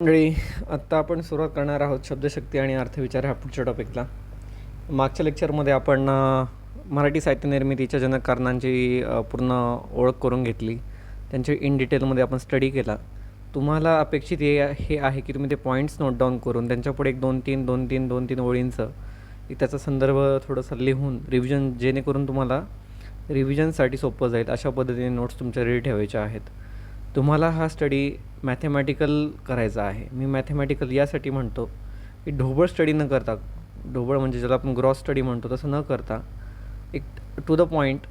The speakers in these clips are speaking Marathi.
मंडळी आत्ता आपण सुरुवात करणार आहोत शब्दशक्ती आणि अर्थविचार ह्या पुढच्या टॉपिकला. मागच्या लेक्चरमध्ये आपण मराठी साहित्य निर्मितीच्या जनक कारणांची पूर्ण ओळख करून घेतली. त्यांची इन डिटेलमध्ये आपण स्टडी केला. तुम्हाला अपेक्षित हे हे आहे की तुम्ही ते पॉईंट्स नोट डाऊन करून त्यांच्यापुढे एक दोन तीन दोन तीन दोन तीन ओळींचं त्याचा संदर्भ थोडंसं लिहून रिव्हिजन जेणेकरून तुम्हाला रिव्हिजनसाठी सोपं जाईल अशा पद्धतीने नोट्स तुमच्या रेडी ठेवायच्या आहेत. तुम्हाला हा स्टडी मॅथेमॅटिकल करायचा आहे. मी मॅथेमॅटिकल यासाठी म्हणतो की ढोबळ स्टडी न करता ढोबळ म्हणजे ज्याला आपण ग्रॉस स्टडी म्हणतो तसं न करता एक टू द पॉईंट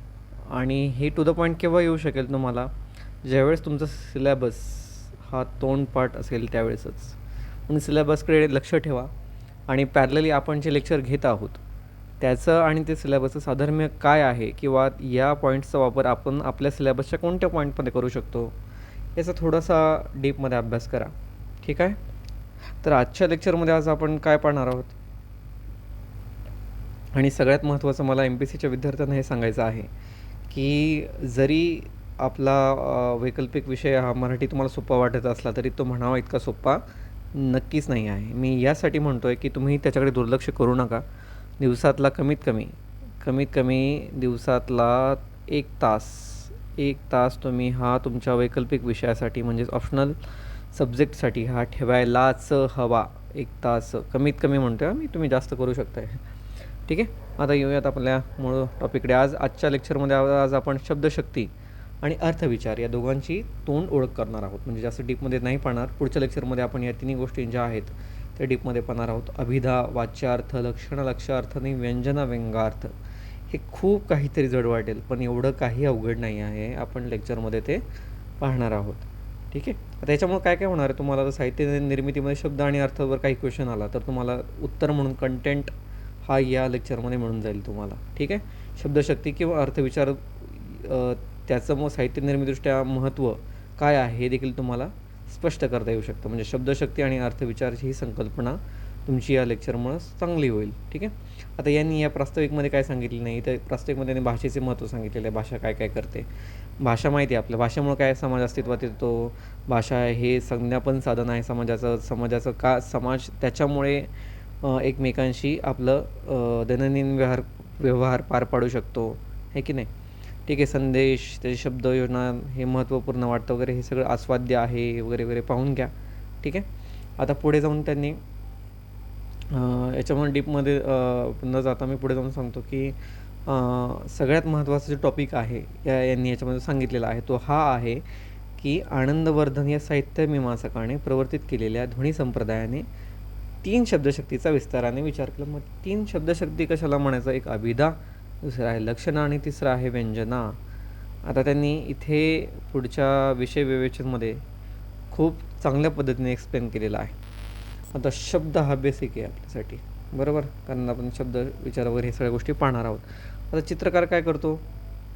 आणि हे टू द पॉईंट केव्हा येऊ शकेल तुम्हाला? ज्यावेळेस तुमचा सिलेबस हा तोंडपाठ असेल त्यावेळेसच. म्हणून सिलेबसकडे लक्ष ठेवा आणि पॅरलली आपण जे लेक्चर घेत आहोत त्याचं आणि ते सिलेबसचं साधर्म्य काय आहे? किंवा या पॉईंट्सचा वापर आपण आपल्या सिलेबसच्या कोणत्या पॉईंटमध्ये करू शकतो? याचा थोडासा डीपमध्ये अभ्यास करा. ठीक आहे? तर आजच्या लेक्चरमध्ये आज आपण काय पाहणार आहोत? आणि सगळ्यात महत्त्वाचं मला एम पी सीच्या विद्यार्थ्यांना हे सांगायचं आहे की जरी आपला वैकल्पिक विषय हा मराठी तुम्हाला सोपा वाटत असला तरी तो म्हणावा इतका सोपा नक्कीच नाही आहे. मी यासाठी म्हणतो आहे की तुम्ही त्याच्याकडे दुर्लक्ष करू नका. दिवसातला कमीत कमी कमीत कमी दिवसातला एक तास एक तास तुम्ही हा तुमच्या वैकल्पिक विषयासाठी म्हणजेच ऑप्शनल सब्जेक्टसाठी हा ठेवायलाच हवा. एक तास कमीत कमी म्हणतो आहे मी तुम्ही जास्त करू शकताय. ठीक आहे? आता येऊयात आपल्या मूळ टॉपिकडे आज आजच्या लेक्चरमध्ये आज आपण शब्दशक्ती आणि अर्थविचार या दोघांची तोंड ओळख करणार आहोत. म्हणजे जास्त डीपमध्ये नाही पाहणार. पुढच्या लेक्चरमध्ये आपण या तिन्ही गोष्टी ज्या आहेत त्या डीपमध्ये पाहणार आहोत. अभिधा वाच्यार्थ लक्षण लक्षार्थ आणि व्यंजना व्यंगार्थ हे खूप काहीतरी जड वाटेल पण एवढं काही अवघड नाही आहे. आपण लेक्चरमध्ये ते पाहणार आहोत. ठीक आहे? आता याच्यामुळे काय काय होणार आहे? तुम्हाला जर साहित्य निर्मितीमध्ये शब्द आणि अर्थावर काही क्वेश्चन आला तर तुम्हाला उत्तर म्हणून कंटेंट हा या लेक्चरमध्ये मिळून जाईल तुम्हाला. ठीक आहे? शब्दशक्ती किंवा अर्थविचार त्याचं मग साहित्य निर्मितीदृष्ट्या महत्त्व काय आहे हे देखील तुम्हाला स्पष्ट करता येऊ शकतं. म्हणजे शब्दशक्ती आणि अर्थविचारची ही संकल्पना तुमची या लेक्चरमुळं चांगली होईल. ठीक आहे? आता यांनी या प्रास्ताविकमध्ये काय सांगितलं नाही? तर प्रास्ताविकमध्ये त्यांनी भाषेचे महत्त्व सांगितलेलं आहे. भाषा काय काय करते? भाषा माहिती आहे आपल्या भाषेमुळे काय समाज अस्तित्वात येतो? भाषा हे संज्ञापन साधन आहे समाजाचं. समाजाचं का समाज त्याच्यामुळे एकमेकांशी आपलं दैनंदिन व्यवहार व्यवहार पार पाडू शकतो. हे की नाही? ठीक आहे संदेश त्याचे शब्द योजना हे महत्त्वपूर्ण वाटतं वगैरे. हे सगळं आस्वाद्य आहे वगैरे वगैरे पाहून घ्या. ठीक आहे? आता पुढे जाऊन त्यांनी याच्यामुळे डीपमध्ये न जाता मी पुढे जाऊन सांगतो की सगळ्यात महत्त्वाचा जो टॉपिक आहे या यांनी याच्यामध्ये सांगितलेला आहे तो हा आहे की आनंदवर्धन या साहित्य मीमांसकाने प्रवर्तित केलेल्या ध्वनी संप्रदायाने तीन शब्दशक्तीचा विस्ताराने विचार केला. मग तीन शब्दशक्ती कशाला म्हणायचं? एक अभिधा दुसरं आहे लक्षणं आणि तिसरं आहे व्यंजना. आता त्यांनी इथे पुढच्या विषय विवेचनमध्ये खूप चांगल्या पद्धतीने एक्सप्लेन केलेला आहे. आता शब्द हा बेसिक आहे आपल्यासाठी. बरोबर? कारण आपण शब्द विचार वगैरे हे सगळ्या गोष्टी पाहणार आहोत. आता चित्रकार काय करतो?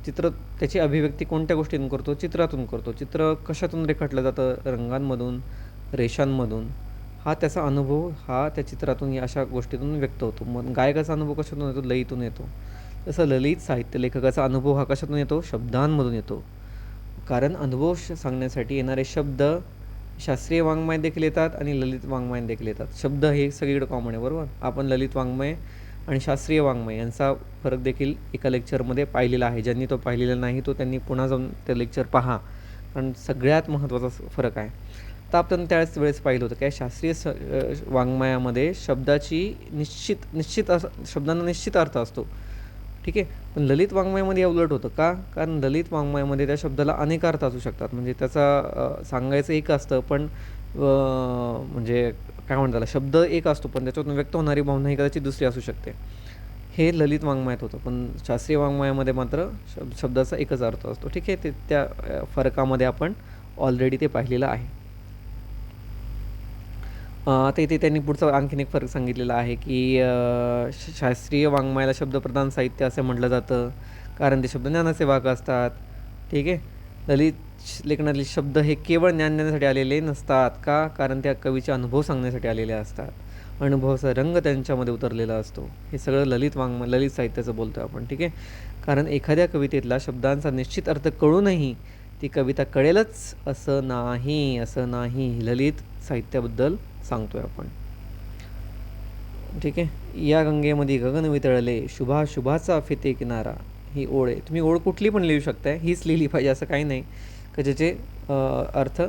चित्र त्याची अभिव्यक्ती कोणत्या गोष्टीतून करतो? चित्रातून करतो. चित्र कशातून रेखाटलं जातं? रंगांमधून रेषांमधून. हा त्याचा अनुभव हा त्या चित्रातून या अशा गोष्टीतून व्यक्त होतो. मग गायकाचा अनुभव कशातून येतो? लयीतून येतो. तसं ललित साहित्य लेखकाचा अनुभव हा कशातून येतो? शब्दांमधून येतो. कारण अनुभव श- सांगण्यासाठी येणारे शब्द शास्त्रीय वाङ्मय देखील येतात आणि ललित वाङ्मय देखील येतात. शब्द हे सगळीकडे कॉमन आहे बरोबर? आपण ललित वाङ्मय आणि शास्त्रीय वाङ्मय यांचा फरक देखील एका लेक्चरमध्ये पाहिलेला आहे. ज्यांनी तो पाहिलेला नाही तो त्यांनी पुन्हा जाऊन ते लेक्चर पहा. कारण सगळ्यात महत्त्वाचा फरक आहे. तर आपण त्याच वेळेस पाहिलं होतं काय शास्त्रीय स वाङ्मयामध्ये शब्दाची निश्चित निश्चित अस शब्दांना निश्चित अर्थ असतो. ठीक आहे. पण ललित वाङ्मयामध्ये या उलट होतं का? कारण ललित वाङ्मयामध्ये त्या शब्दाला अनेक अर्थ असू शकतात. म्हणजे त्याचा सांगायचं एक असतं पण म्हणजे काय म्हणतात शब्द एक असतो पण त्याच्यातून व्यक्त होणारी भावना ही कदाचित दुसरी असू शकते. हे ललित वाङ्मयात होतं पण शास्त्रीय वाङ्मयामध्ये मात्र शब्द शब्दाचा एकच अर्थ असतो. ठीक आहे ते त्या फरकामध्ये आपण ऑलरेडी ते पाहिलेलं आहे. अ, आता इथे त्यांनी पुढचा आणखीन एक फरक सांगितलेला आहे की श- शास्त्रीय वाङ्मयाला शब्दप्रधान साहित्य असे म्हटलं जातं. कारण ते शब्द ज्ञानाचे वाहक असतात. ठीक आहे? ललित श- लेखनातले शब्द हे केवळ ज्ञान देण्यासाठी आलेले नसतात का? कारण त्या कवीचे अनुभव सांगण्यासाठी आलेले असतात. अनुभवाचा रंग त्यांच्यामध्ये उतरलेला असतो. हे सगळं ललित वाङ्म ललित साहित्याचं बोलतो आपण. ठीक आहे? कारण एखाद्या कवितेतला शब्दांचा निश्चित अर्थ कळूनही ती कविता कळेलच. असं नाही असं नाही. ललित साहित्याबद्दल सांगतोय आपण. ठीक आहे? या गंगेमध्ये गगन वितळले शुभा शुभाचा फिते किनारा. ही ओळ आहे. तुम्ही ओळ कुठली पण लिहू शकताय. हीच लिहिली पाहिजे असं काही नाही. का ज्याचे अर्थ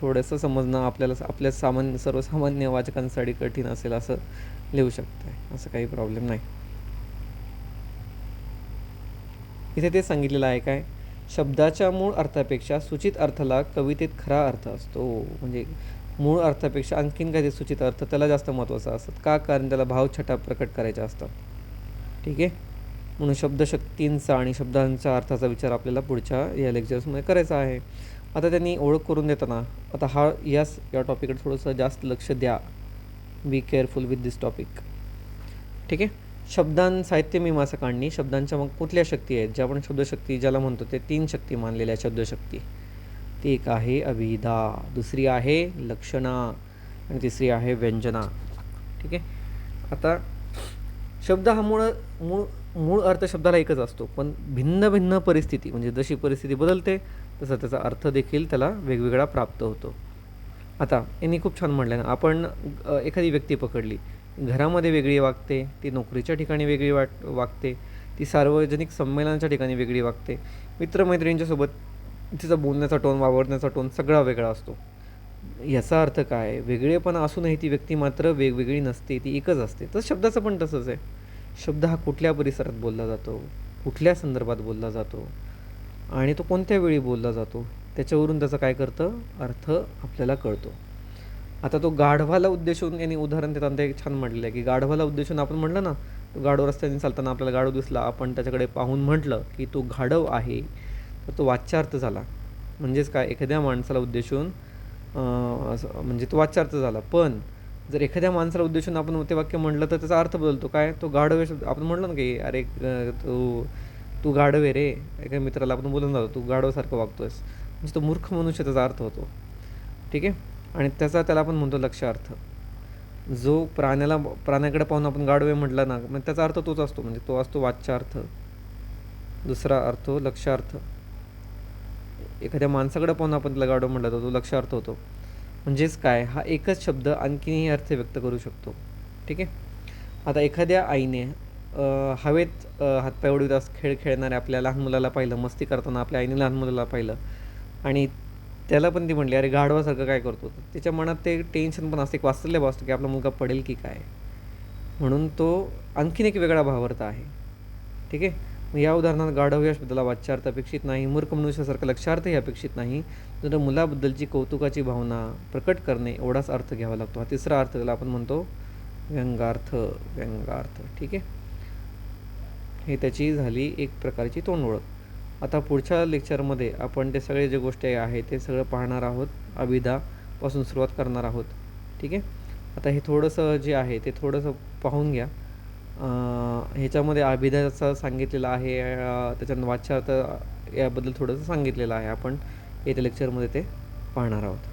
थोडंसं समजणं आपल्याला आपल्या सामान्य सर्वसामान्य वाचकांसाठी कठीण असेल असं लिहू शकताय. असं काही प्रॉब्लेम नाही. इथे ते सांगितलेलं आहे काय? शब्दाच्या मूळ अर्थापेक्षा सूचित अर्थाला कवितेत खरा अर्थ असतो. म्हणजे मूळ अर्थापेक्षा आणखीन काही सूचित अर्थ त्याला जास्त महत्त्वाचा असतात. का? कारण त्याला भावछटा प्रकट करायच्या असतात. ठीक आहे? म्हणून शब्दशक्तींचा आणि शब्दांच्या अर्थाचा विचार आपल्याला पुढच्या या लेक्चर्समध्ये करायचा आहे. आता त्यांनी ओळख करून देताना आता हा यास या टॉपिककडे थोडंसं जास्त लक्ष द्या. Be careful with this topic ठीक आहे? शब्दां साहित्य मीमांसकांनी शब्दांच्या मग कुठल्या शक्ती आहेत? ज्या आपण शब्दशक्ती ज्याला म्हणतो ते तीन शक्ती मानलेल्या शब्दशक्ती. ती एक आहे अभिधा दुसरी आहे लक्षणा आणि तिसरी आहे व्यंजना. ठीक आहे? आता शब्द हा मूळ मूळ मूळ अर्थ शब्दाला एकच असतो. पण भिन्न भिन्न परिस्थिती म्हणजे जशी परिस्थिती बदलते तसा त्याचा अर्थ देखील त्याला वेगवेगळा प्राप्त होतो. आता यांनी खूप छान म्हटलं ना आपण एखादी व्यक्ती पकडली. घरामध्ये वेगळी वागते ती नोकरीच्या ठिकाणी वेगळी वाट वागते. ती सार्वजनिक संमेलनाच्या ठिकाणी वेगळी वागते. मित्रमैत्रिणींच्यासोबत तिचा बोलण्याचा टोन वावरण्याचा टोन सगळा वेगळा असतो. याचा अर्थ काय? वेगळेपणा असूनही ती व्यक्ती मात्र वेगवेगळी नसते ती एकच असते. तर शब्दाचं पण तसंच आहे. शब्द हा कुठल्या परिसरात बोलला जातो? कुठल्या संदर्भात बोलला जातो? आणि तो कोणत्या वेळी बोलला जातो? त्याच्यावरून त्याचा काय करतं? अर्थ आपल्याला कळतो. आता तो गाढवाला उद्देशून यांनी उदाहरण देताना ते छान म्हटलेलं आहे की गाढवाला उद्देशून आपण म्हटलं ना तो गाढव रस्त्याने चालताना आपल्याला गाढव दिसला आपण त्याच्याकडे पाहून म्हटलं की तो गाढव आहे. तर तो वाच्यार्थ झाला. म्हणजेच काय? एखाद्या माणसाला उद्देशून असं म्हणजे तो वाच्यार्थ झाला. पण जर एखाद्या माणसाला उद्देशून आपण ते वाक्य म्हटलं तर त्याचा अर्थ बदलतो. काय? तो गाढवे शब्द आपण म्हटलं ना की अरे तू तू गाढवे रे. एका मित्राला आपण बोलून जातो तू गाढवसारखं वागतोयस. म्हणजे तो मूर्ख मनुष्य त्याचा अर्थ होतो. ठीक आहे? आणि त्याचा त्याला आपण म्हणतो लक्षार्थ जो प्राण्याला प्राण्याकडे पाहून आपण गाढवे म्हटला ना मग त्याचा अर्थ तोच असतो. म्हणजे तो असतो वाच्यार्थ. दुसरा अर्थ लक्षार्थ एखाद्या माणसाकडे पाहून आपण त्याला गाढव म्हटलं तर तो लक्षार्थ होतो. म्हणजेच काय? हा एकच शब्द आणखीनही अर्थ व्यक्त करू शकतो. ठीक आहे? आता एखाद्या आईने हवेत हातपाय उडवीत असं खेळ खेळणाऱ्या आपल्या लहान मुलाला पाहिलं मस्ती करताना आपल्या आईने लहान मुलाला पाहिलं आणि त्याला पण ती म्हटली अरे गाढवासारखं काय करतो त्याच्या मनात ते टेन्शन पण असते एक वास्तल्य असतं की आपला मुलगा पडेल की काय? म्हणून तो आणखीन एक वेगळा भावार्थ आहे. ठीक आहे? मग या उदाहरणात गाढव शब्दाला वाच्यार्थ अपेक्षित नाही मूर्ख मनुष्यासारखं लक्षार्थही अपेक्षित नाही तर मुलाबद्दलची कौतुकाची भावना प्रकट करणे एवढाच अर्थ घ्यावा लागतो. हा तिसरा अर्थ त्याला आपण म्हणतो व्यंगार्थ व्यंगार्थ. ठीक आहे? हे त्याची झाली एक प्रकारची तोंड ओळख आता पुढच्या लेक्चरमध्ये आपण ते सगळे जे गोष्टी आहे ते सगळं पाहणार आहोत. अभिधापासून सुरुवात करणार आहोत. ठीक आहे? आता हे थोडंसं जे आहे ते थोडंसं पाहून घ्या. ह्याच्यामध्ये अभिनयाचा सांगितलेलं आहे अं, त्याच्यानं वाच्यार्थ याबद्दल थोडंसं सांगितलेलं आहे आपण. येत्या लेक्चरमध्ये ते पाहणार आहोत.